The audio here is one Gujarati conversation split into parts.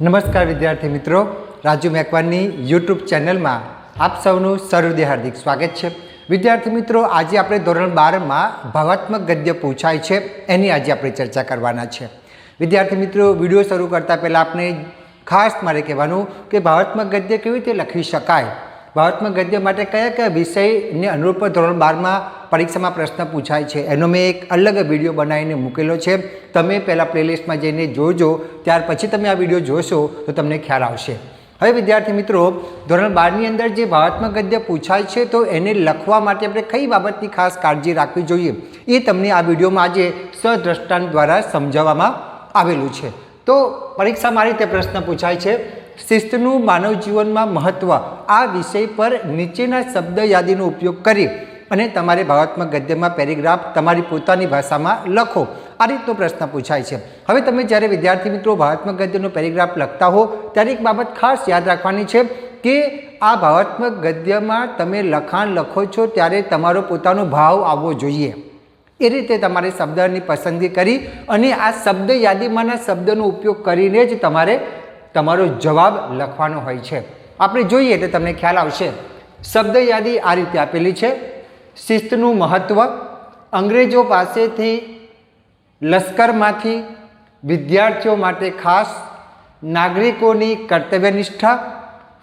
નમસ્કાર વિદ્યાર્થી મિત્રો, રાજુ મેકવાનની યુટ્યુબ ચેનલમાં આપ સૌનું સર્વદે હાર્દિક સ્વાગત છે. વિદ્યાર્થી મિત્રો, આજે આપણે ધોરણ બારમાં ભાવાત્મક ગદ્ય પૂછાય છે, એની આજે આપણે ચર્ચા કરવાના છે. વિદ્યાર્થી મિત્રો, વીડિયો શરૂ કરતાં પહેલાં આપણે ખાસ મારે કહેવાનું કે ભાવાત્મક ગદ્ય કેવી રીતે લખી શકાય? ભાવાત્મક ગદ્ય માટે કયા કયા વિષયને અનુરૂપ ધોરણ બારમાં પરીક્ષામાં પ્રશ્ન પૂછાય છે? એનો મેં એક અલગ વીડિયો બનાવીને મૂકેલો છે. તમે પહેલાં પ્લેલિસ્ટમાં જઈને જોજો. ત્યાર પછી તમે આ વીડિયો જોશો તો તમને ખ્યાલ આવશે. હવે વિદ્યાર્થી મિત્રો, ધોરણ બારની અંદર જે ભાવાત્મક ગદ્ય પૂછાય છે તો એને લખવા માટે આપણે કઈ બાબતની ખાસ કાળજી રાખવી જોઈએ? એ તમને આ વિડીયોમાં આજે સદ્રષ્ટાંત દ્વારા સમજાવવામાં આવેલું છે. તો પરીક્ષામાં આ રીતે પ્રશ્ન પૂછાય છે. શિસ્તનું માનવ જીવનમાં મહત્ત્વ આ વિષય પર નીચેના શબ્દ યાદીનો ઉપયોગ કરી અને તમારે ભાવાત્મક ગદ્યમાં પેરેગ્રાફ તમારી પોતાની ભાષામાં લખો. આ રીતનો પ્રશ્ન પૂછાય છે. હવે તમે જ્યારે વિદ્યાર્થી મિત્રો ભાવાત્મક ગદ્યનો પેરેગ્રાફ લખતા હો, ત્યારે એક બાબત ખાસ યાદ રાખવાની છે કે આ ભાવાત્મક ગદ્યમાં તમે લખાણ લખો છો ત્યારે તમારો પોતાનો ભાવ આવવો જોઈએ. એ રીતે તમારે શબ્દની પસંદગી કરી અને આ શબ્દ યાદીમાંના શબ્દનો ઉપયોગ કરીને જ તમારે તમારો જવાબ લખવાનો હોય છે. આપણે જોઈએ એટલે તમને ખ્યાલ આવશે. શબ્દ યાદી આ રીતે આપેલી છે. શિસ્તનું મહત્ત્વ અંગ્રેજો પાસેથી લશ્કરમાંથી વિદ્યાર્થીઓ માટે ખાસ નાગરિકોની કર્તવ્યનિષ્ઠા,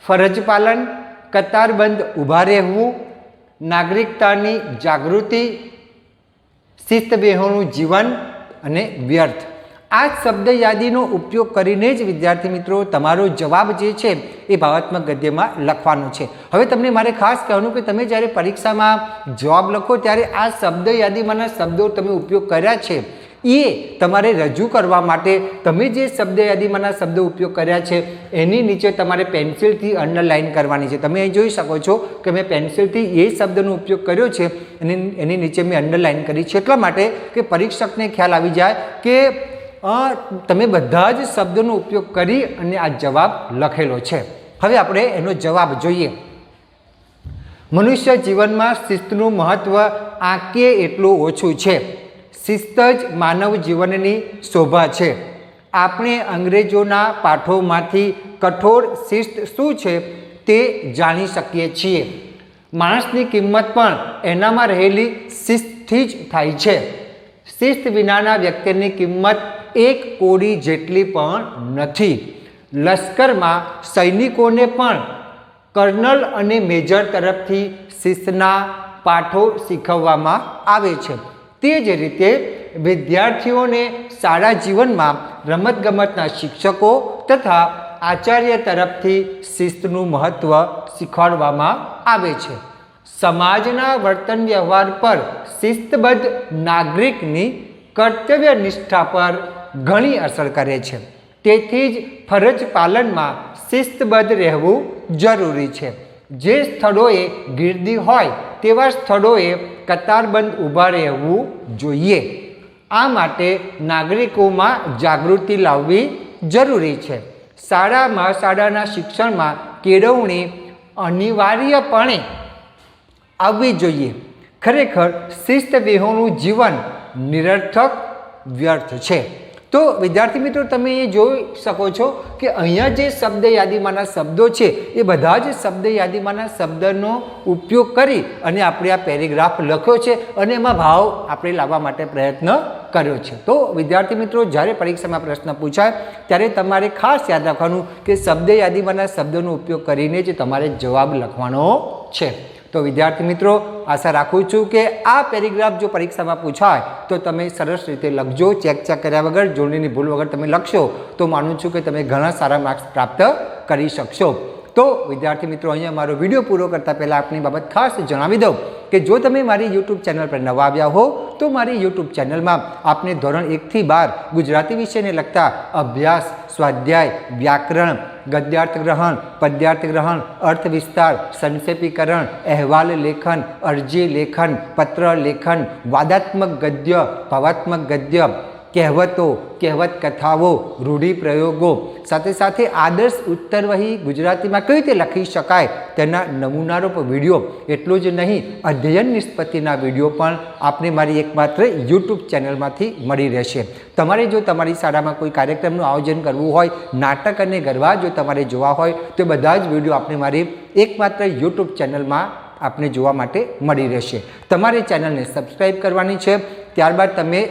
ફરજ પાલન, કતારબંધ ઊભા રહેવું, નાગરિકતાની જાગૃતિ શિસ્ત બેહોનું જીવન અને વ્યર્થ. આ શબ્દ યાદીનો ઉપયોગ કરીને જ વિદ્યાર્થી મિત્રો, તમારો જવાબ જે છે એ ભાવાત્મક ગદ્યમાં લખવાનો છે. હવે તમને મારે ખાસ કહેવાનું કે તમે જ્યારે પરીક્ષામાં જવાબ લખો ત્યારે આ શબ્દ યાદીમાંના શબ્દો તમે ઉપયોગ કર્યા છે. એ તમારે રજૂ કરવા માટે તમે જે શબ્દ યાદીમાંના શબ્દો ઉપયોગ કર્યા છે, એની નીચે તમારે પેન્સિલથી અંડરલાઇન કરવાની છે. તમે અહીં જોઈ શકો છો કે મેં પેન્સિલથી એ શબ્દનો ઉપયોગ કર્યો છે અને એની નીચે મેં અંડરલાઇન કરી છે. એટલા માટે કે પરીક્ષકને ખ્યાલ આવી જાય કે તમે બધા જ શબ્દોનો ઉપયોગ કરી અને આ જવાબ લખેલો છે. હવે આપણે એનો જવાબ જોઈએ. મનુષ્ય જીવનમાં શિસ્તનું મહત્ત્વ આંકે એટલું ઓછું છે. શિસ્ત જ માનવ જીવનની શોભા છે. આપણે અંગ્રેજોના પાઠોમાંથી કઠોર શિસ્ત શું છે તે જાણી શકીએ છીએ. માણસની કિંમત પણ એનામાં રહેલી શિસ્તથી જ થાય છે. શિસ્ત વિનાના વ્યક્તિની કિંમત એક કોડી જેટલી પણ નથી. લશ્કરમાં સૈનિકોને પણ કર્નલ અને મેજર તરફથી શિસ્તના પાઠો શીખવવામાં આવે છે. તે જ રીતે વિદ્યાર્થીઓને શાળા જીવનમાં રમતગમતના શિક્ષકો તથા આચાર્ય તરફથી શિસ્તનું મહત્ત્વ શીખવાડવામાં આવે છે. સમાજના વર્તન વ્યવહાર પર શિસ્તબદ્ધ નાગરિકની કર્તવ્ય નિષ્ઠા પર ઘણી અસર કરે છે. તેથી જ ફરજ પાલનમાં શિસ્તબદ્ધ રહેવું જરૂરી છે. જે સ્થળોએ ગીર્દી હોય તેવા સ્થળોએ કતારબંધ ઊભા રહેવું જોઈએ. આ માટે નાગરિકોમાં જાગૃતિ લાવવી જરૂરી છે. શાળામાં શાળાના શિક્ષણમાં કેળવણી અનિવાર્યપણે આવવી જોઈએ. ખરેખર શિસ્ત વિહોણું જીવન નિરર્થક વ્યર્થ છે. તો વિદ્યાર્થી મિત્રો, તમે એ જોઈ શકો છો કે અહીંયા જે શબ્દ યાદીમાંના શબ્દો છે, એ બધા જ શબ્દ યાદીમાંના શબ્દનો ઉપયોગ કરી અને આપણે આ પેરેગ્રાફ લખ્યો છે અને એમાં ભાવ આપણે લાવવા માટે પ્રયત્ન કર્યો છે. તો વિદ્યાર્થી મિત્રો, જ્યારે પરીક્ષામાં પ્રશ્ન પૂછાય, ત્યારે તમારે ખાસ યાદ રાખવાનું કે શબ્દ યાદીમાંના શબ્દોનો ઉપયોગ કરીને જ તમારે જવાબ લખવાનો છે. તો વિદ્યાર્થી મિત્રો, આશા રાખું છું કે આ પેરેગ્રાફ જો પરીક્ષામાં પૂછાય, તો તમે સરસ રીતે લખજો, ચેક ચેક કર્યા વગર, જોડણીની ભૂલ વગર તમે લખશો. તો માનું છું કે તમે ઘણા સારા માર્ક્સ પ્રાપ્ત કરી શકશો. તો વિદ્યાર્થી મિત્રો, અહીંયા મારો વીડિયો પૂરો કરતાં પહેલાં આપની બાબત ખાસ જણાવી દઉં કે જો તમે મારી યુટ્યુબ ચેનલ પર નવા આવ્યા હો તો મારી યુટ્યુબ ચેનલમાં આપને ધોરણ એકથી બાર ગુજરાતી વિષયને લગતા અભ્યાસ, સ્વાધ્યાય, વ્યાકરણ ગદ્યાર્થ ગ્રહણ પદ્યાર્થ ગ્રહણ અર્થ વિસ્તાર સંક્ષેપીકરણ, અહેવાલ લેખન, અરજી લેખન, પત્ર લેખન, વાદાત્મક ગદ્ય, ભાવાત્મક ગદ્ય કહેવતો, કહેવત કથાઓ રૂઢિપ્રયોગો સાથે સાથે આદર્શ ઉત્તરવહી ગુજરાતીમાં કઈ રીતે લખી શકાય તેના નમૂનારૂપ વીડિયો. એટલું જ નહીં, અધ્યયન નિષ્પત્તિના વીડિયો પણ આપને મારી એકમાત્ર યુટ્યુબ ચેનલમાંથી મળી રહેશે. તમારે જો તમારી શાળામાં કોઈ કાર્યક્રમનું આયોજન કરવું હોય, નાટક અને ગરબા જો તમારે જોવા હોય, તો બધા જ વીડિયો આપને મારી એકમાત્ર યુટ્યુબ ચેનલમાં આપને જોવા માટે મળી રહેશે. તમારે ચેનલને સબસ્ક્રાઈબ કરવાની છે, ત્યારબાદ તમે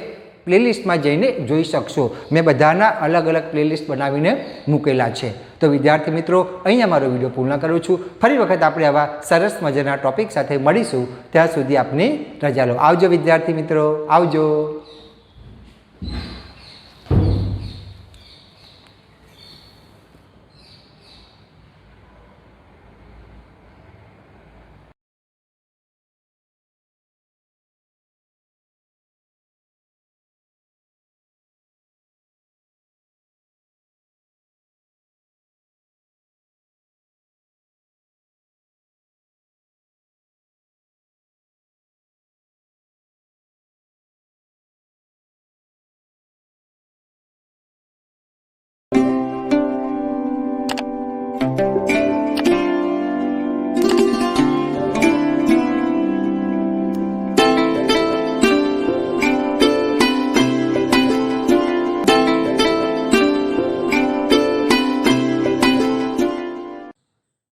પ્લેલિસ્ટમાં જઈને જોઈ શકશો. મેં બધાના અલગ અલગ પ્લેલિસ્ટ બનાવીને મૂકેલા છે. તો વિદ્યાર્થી મિત્રો, અહીંયા મારો વીડિયો પૂર્ણ કરું છું. ફરી વખત આપણે આવા સરસ મજાના ટોપિક સાથે મળીશું. ત્યાં સુધી આપની રજા લો. આવજો વિદ્યાર્થી મિત્રો. આવજો.